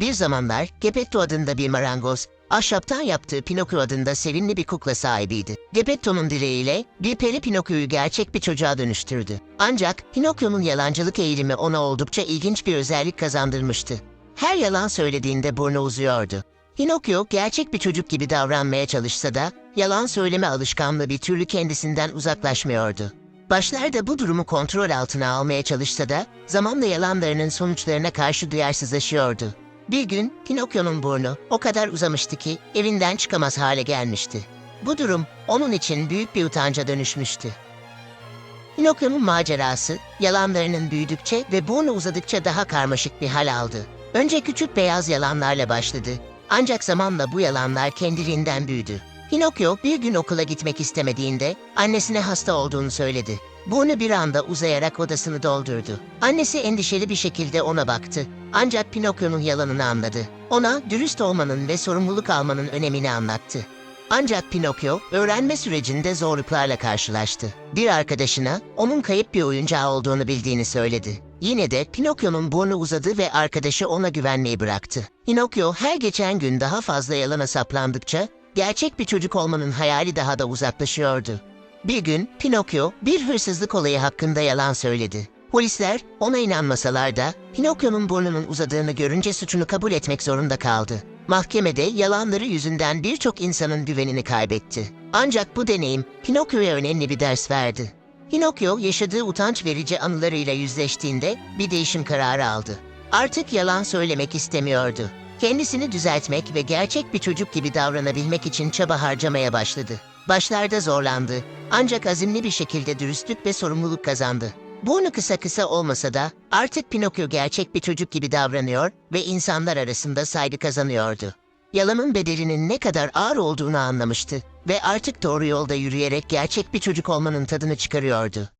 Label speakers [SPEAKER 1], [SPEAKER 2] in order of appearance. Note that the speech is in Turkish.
[SPEAKER 1] Bir zamanlar Geppetto adında bir marangoz, ahşaptan yaptığı Pinokyo adında sevimli bir kukla sahibiydi. Geppetto'nun dileğiyle bir peri Pinokyo'yu gerçek bir çocuğa dönüştürdü. Ancak Pinokyo'nun yalancılık eğilimi ona oldukça ilginç bir özellik kazandırmıştı. Her yalan söylediğinde burnu uzuyordu. Pinokyo gerçek bir çocuk gibi davranmaya çalışsa da yalan söyleme alışkanlığı bir türlü kendisinden uzaklaşmıyordu. Başlarda bu durumu kontrol altına almaya çalışsa da zamanla yalanlarının sonuçlarına karşı duyarsızlaşıyordu. Bir gün Pinokyo'nun burnu o kadar uzamıştı ki evinden çıkamaz hale gelmişti. Bu durum onun için büyük bir utanca dönüşmüştü. Pinokyo'nun macerası yalanlarının büyüdükçe ve burnu uzadıkça daha karmaşık bir hal aldı. Önce küçük beyaz yalanlarla başladı. Ancak zamanla bu yalanlar kendiliğinden büyüdü. Pinokyo bir gün okula gitmek istemediğinde annesine hasta olduğunu söyledi. Burnu bir anda uzayarak odasını doldurdu. Annesi endişeli bir şekilde ona baktı. Ancak Pinokyo'nun yalanını anladı. Ona dürüst olmanın ve sorumluluk almanın önemini anlattı. Ancak Pinokyo öğrenme sürecinde zorluklarla karşılaştı. Bir arkadaşına onun kayıp bir oyuncağı olduğunu bildiğini söyledi. Yine de Pinokyo'nun burnu uzadı ve arkadaşı ona güvenmeyi bıraktı. Pinokyo her geçen gün daha fazla yalana saplandıkça gerçek bir çocuk olmanın hayali daha da uzaklaşıyordu. Bir gün Pinokyo bir hırsızlık olayı hakkında yalan söyledi. Polisler ona inanmasalar da Pinokyo'nun burnunun uzadığını görünce suçunu kabul etmek zorunda kaldı. Mahkemede yalanları yüzünden birçok insanın güvenini kaybetti. Ancak bu deneyim Pinokyo'ya önemli bir ders verdi. Pinokyo yaşadığı utanç verici anılarıyla yüzleştiğinde bir değişim kararı aldı. Artık yalan söylemek istemiyordu. Kendisini düzeltmek ve gerçek bir çocuk gibi davranabilmek için çaba harcamaya başladı. Başlarda zorlandı ancak azimli bir şekilde dürüstlük ve sorumluluk kazandı. Burnu kısa kısa olmasa da artık Pinokyo gerçek bir çocuk gibi davranıyor ve insanlar arasında saygı kazanıyordu. Yalanın bedelinin ne kadar ağır olduğunu anlamıştı ve artık doğru yolda yürüyerek gerçek bir çocuk olmanın tadını çıkarıyordu.